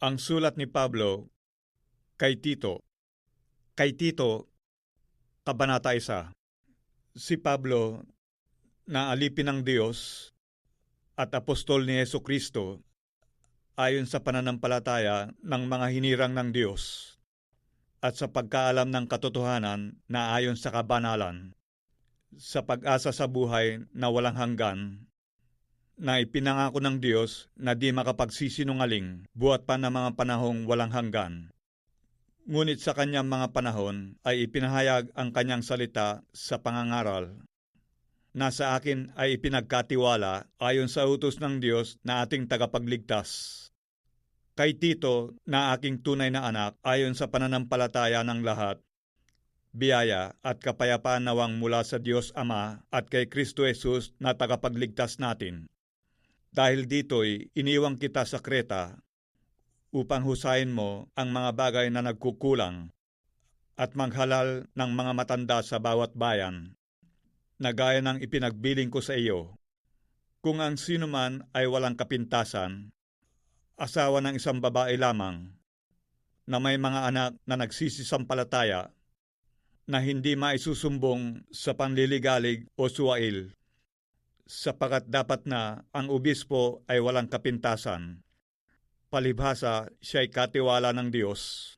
Ang sulat ni Pablo kay Tito. Kay Tito, Kabanata 1. Si Pablo, na alipin ng Diyos at apostol ni Yesu Kristo ayon sa pananampalataya ng mga hinirang ng Diyos at sa pagkaalam ng katotohanan na ayon sa kabanalan, sa pag-asa sa buhay na walang hanggan na ipinangako ng Diyos na di makapagsisinungaling buhat pa ng mga panahong walang hanggan. Ngunit sa kanyang mga panahon ay ipinahayag ang kanyang salita sa pangangaral na sa akin ay ipinagkatiwala ayon sa utos ng Diyos na ating tagapagligtas. Kay Tito na aking tunay na anak ayon sa pananampalataya ng lahat, biyaya at kapayapaan nawang mula sa Diyos Ama at kay Kristo Jesus na tagapagligtas natin. Dahil dito'y iniwang kita sa Kreta upang husayin mo ang mga bagay na nagkukulang at maghalal ng mga matanda sa bawat bayan, na gaya ng ipinagbiling ko sa iyo. Kung ang sino man ay walang kapintasan, asawa ng isang babae lamang, na may mga anak na nagsisisampalataya, na hindi maisusumbong sa panliligalig o suwail, sapagat dapat na ang obispo ay walang kapintasan. Palibhasa siya'y katiwala ng Diyos.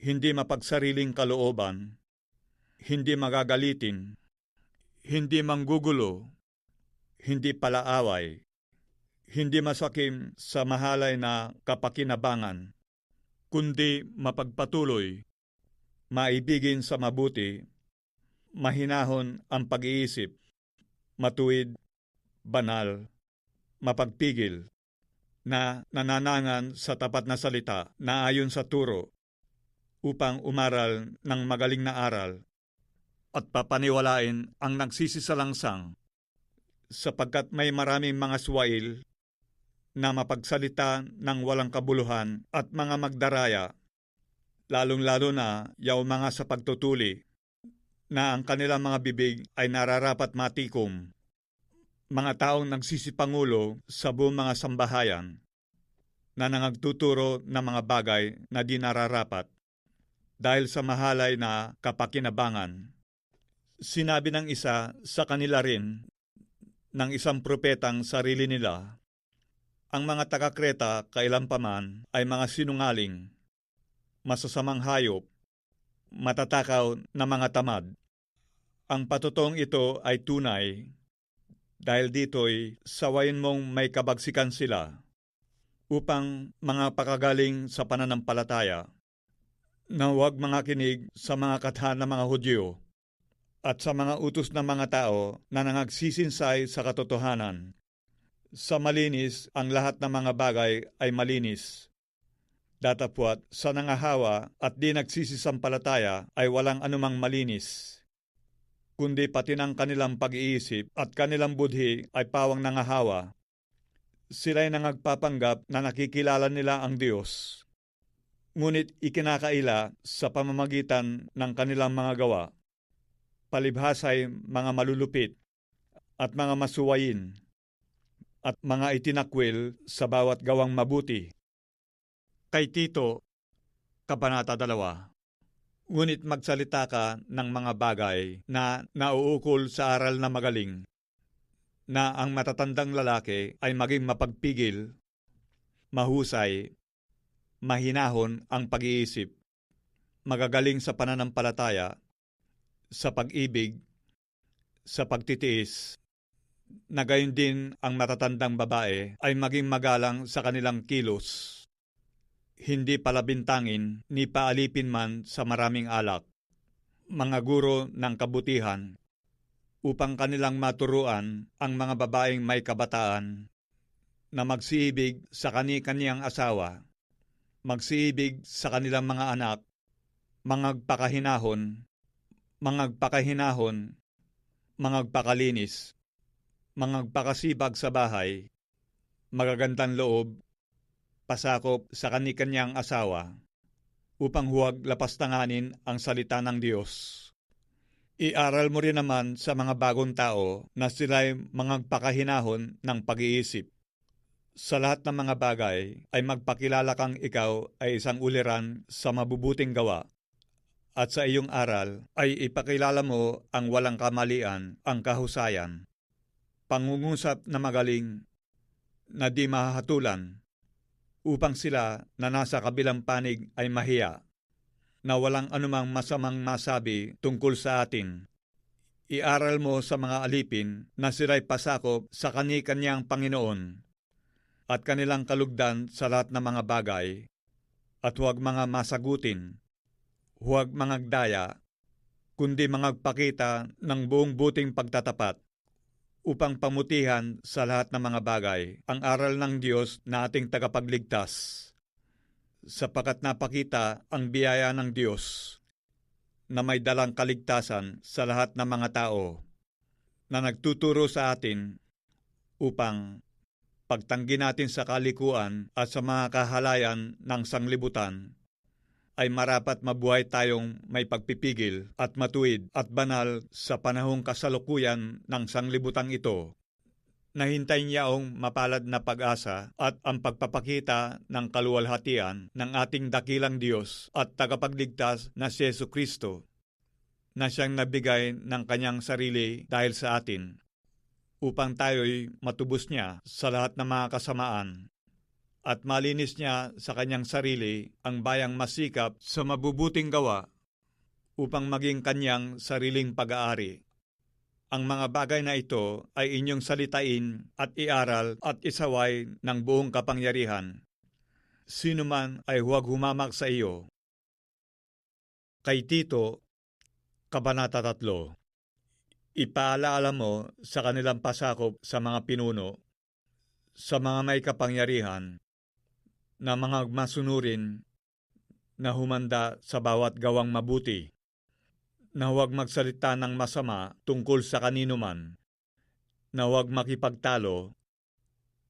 Hindi mapagsariling kalooban, hindi magagalitin, hindi manggugulo, hindi palaaway, hindi masakim sa mahalay na kapakinabangan, kundi mapagpatuloy, maibigin sa mabuti, mahinahon ang pag-iisip, matuwid, banal, mapagpigil, na nananangan sa tapat na salita na ayon sa turo upang umaral ng magaling na aral at papaniwalain ang nagsisisalangsang sapagkat may maraming mga suwail na mapagsalita ng walang kabuluhan at mga magdaraya, lalong-lalo na yaw mga sa pagtutuli na ang kanilang mga bibig ay nararapat matikom. Mga taong nagsisipangulo sa buong mga sambahayan na nangagtuturo ng mga bagay na di nararapat dahil sa mahalay na kapakinabangan. Sinabi ng isa sa kanila rin ng isang propetang sarili nila, ang mga taga-Kreta kailan ay mga sinungaling, masasamang hayop, matatakaw na mga tamad. Ang patotong ito ay tunay dahil dito'y sawayin mong may kabagsikan sila upang mga pakagaling sa pananampalataya na huwag mga kinig sa mga kathan ng mga Hudyo at sa mga utos ng mga tao na nangagsisinsay sa katotohanan. Sa malinis, ang lahat ng mga bagay ay malinis. Datapwat, sa nangahawa at di nagsisisampalataya ay walang anumang malinis kundi pati ng kanilang pag-iisip at kanilang budhi ay pawang nangahawa. Sila'y nangagpapanggap na nakikilala nila ang Diyos. Ngunit ikinakaila sa pamamagitan ng kanilang mga gawa. Palibhasay mga malulupit at mga masuwayin at mga itinakwil sa bawat gawang mabuti. Kay Tito, Kabanata 2 Ngunit magsalita ka ng mga bagay na nauukol sa aral na magaling, na ang matatandang lalaki ay maging mapagpigil, mahusay, mahinahon ang pag-iisip, magagaling sa pananampalataya, sa pag-ibig, sa pagtitiis, na gayon din ang matatandang babae ay maging magalang sa kanilang kilos hindi palabintangin ni paalipin man sa maraming alak, mga guro ng kabutihan, upang kanilang maturuan ang mga babaeng may kabataan na magsiibig sa kani-kaniyang asawa, magsiibig sa kanilang mga anak, mangagpakahinahon, mangagpakahinahon, mangagpakalinis, mangagpakasibag sa bahay, magagandang loob, pasakop sa kanikanyang asawa upang huwag lapastanganin ang salita ng Diyos. Iaral mo rin naman sa mga bagong tao na sila'y mga pakahinahon ng pag-iisip. Sa lahat ng mga bagay ay magpakilala kang ikaw ay isang uliran sa mabubuting gawa. At sa iyong aral ay ipakilala mo ang walang kamalian, ang kahusayan. Pangungusap na magaling na di mahatulan upang sila na nasa kabilang panig ay mahiya na walang anumang masamang masabi tungkol sa atin. Iaral mo sa mga alipin na sila'y pasakop sa kani-kanyang Panginoon at kanilang kalugdan sa lahat ng mga bagay, at huwag mga masagutin, huwag mangagdaya, kundi mangagpakita ng buong buting pagtatapat upang pamutihan sa lahat ng mga bagay ang aral ng Diyos na ating tagapagligtas, sapagat napakita ang biyaya ng Diyos na may dalang kaligtasan sa lahat ng mga tao na nagtuturo sa atin upang pagtanggi natin sa kalikuan at sa mga kahalayan ng sanglibutan, ay marapat mabuhay tayong may pagpipigil at matuwid at banal sa panahong kasalukuyan ng sanglibutang ito. Nahintay niyaong mapalad na pag-asa at ang pagpapakita ng kaluwalhatian ng ating dakilang Diyos at tagapagligtas na si Yesu Kristo na siyang nabigay ng kanyang sarili dahil sa atin upang tayo'y matubos niya sa lahat ng mga kasamaan at malinis niya sa kanyang sarili ang bayang masikap sa mabubuting gawa upang maging kanyang sariling pag-aari. Ang mga bagay na ito ay inyong salitain at iaral at isaway ng buong kapangyarihan. Sino man ay huwag humamak sa iyo. Kay Tito, Kabanata 3 Ipaalaala mo sa kanilang pasakop sa mga pinuno, sa mga may kapangyarihan, na mga masunurin na humanda sa bawat gawang mabuti, na huwag magsalita ng masama tungkol sa kanino man, na huwag makipagtalo,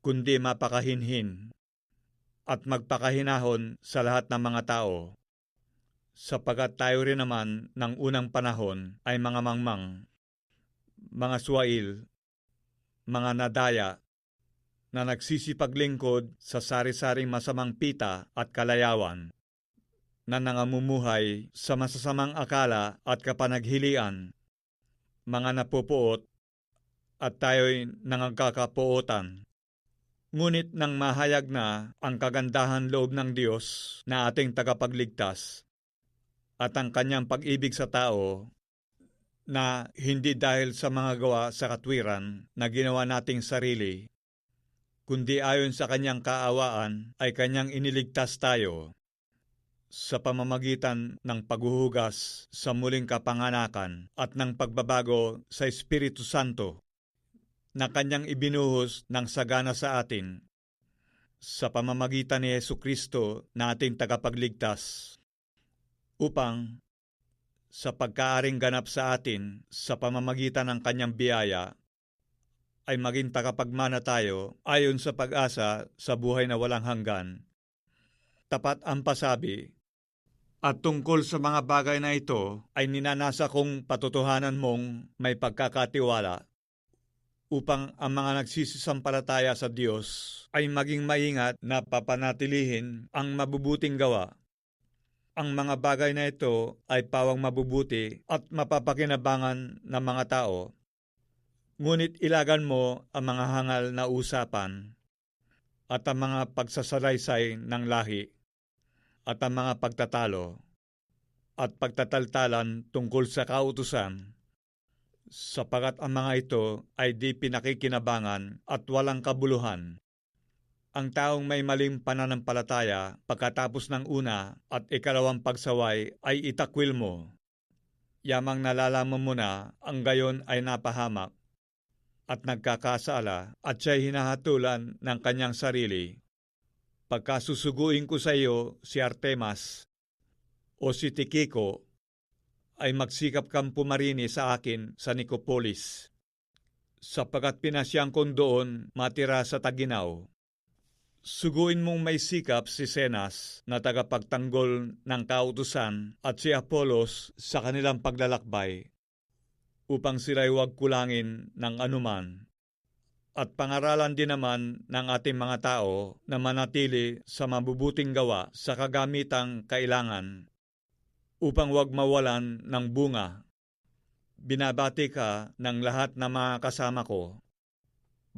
kundi mapakahinhin, at magpakahinahon sa lahat ng mga tao, sapagat tayo rin naman ng unang panahon ay mga mangmang mga suwail, mga nadaya, na nagsisipaglingkod sa sari-saring masamang pita at kalayawan, na nangamumuhay sa masasamang akala at kapanaghilian, mga napupuot, at tayo'y nangagkakapuotan. Ngunit nang mahayag na ang kagandahan loob ng Diyos na ating tagapagligtas at ang kanyang pag-ibig sa tao na hindi dahil sa mga gawa sa katwiran na ginawa nating sarili, kundi ayon sa kanyang kaawaan ay kanyang iniligtas tayo sa pamamagitan ng paghuhugas sa muling kapanganakan at ng pagbabago sa Espiritu Santo na kanyang ibinuhos ng sagana sa atin sa pamamagitan ni Yesu Kristo na ating tagapagligtas upang sa pagkaaring ganap sa atin sa pamamagitan ng kanyang biyaya, ay maging takapagmana tayo ayon sa pag-asa sa buhay na walang hanggan. Tapat ang pasabi, at tungkol sa mga bagay na ito ay ninanasa kong patotohanan mong may pagkakatiwala upang ang mga nagsisisampalataya sa Diyos ay maging maingat na papanatilihin ang mabubuting gawa ang mga bagay na ito ay pawang mabubuti at mapapakinabangan ng mga tao. Ngunit ilagan mo ang mga hangal na usapan at ang mga pagsasalaysay ng lahi at ang mga pagtatalo at pagtataltalan tungkol sa kautusan sapagat ang mga ito ay di pinakikinabangan at walang kabuluhan ang taong may maling pananampalataya pagkatapos ng una at ikalawang pagsaway ay itakwil mo. Yamang nalalaman mo na ang gayon ay napahamak at nagkakasala at siya'y hinahatulan ng kanyang sarili. Pagkasusuguin ko sa iyo si Artemas o si Tikiko, ay magsikap kang pumarini sa akin sa Nicopolis, sapagat pinasyang kong doon matira sa Taginaw Suguin mong may sikap si Senas na tagapagtanggol ng kautusan at si Apolos sa kanilang paglalakbay upang sila'y huwag kulangin ng anuman at pangaralan din naman ng ating mga tao na manatili sa mabubuting gawa sa kagamitang kailangan upang wag mawalan ng bunga. Binabati ka ng lahat ng mga kasama ko.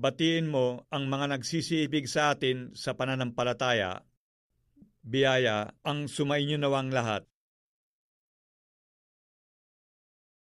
Batiin mo ang mga nagsisiibig sa atin sa pananampalataya. Biyaya ang sumainyo nawang lahat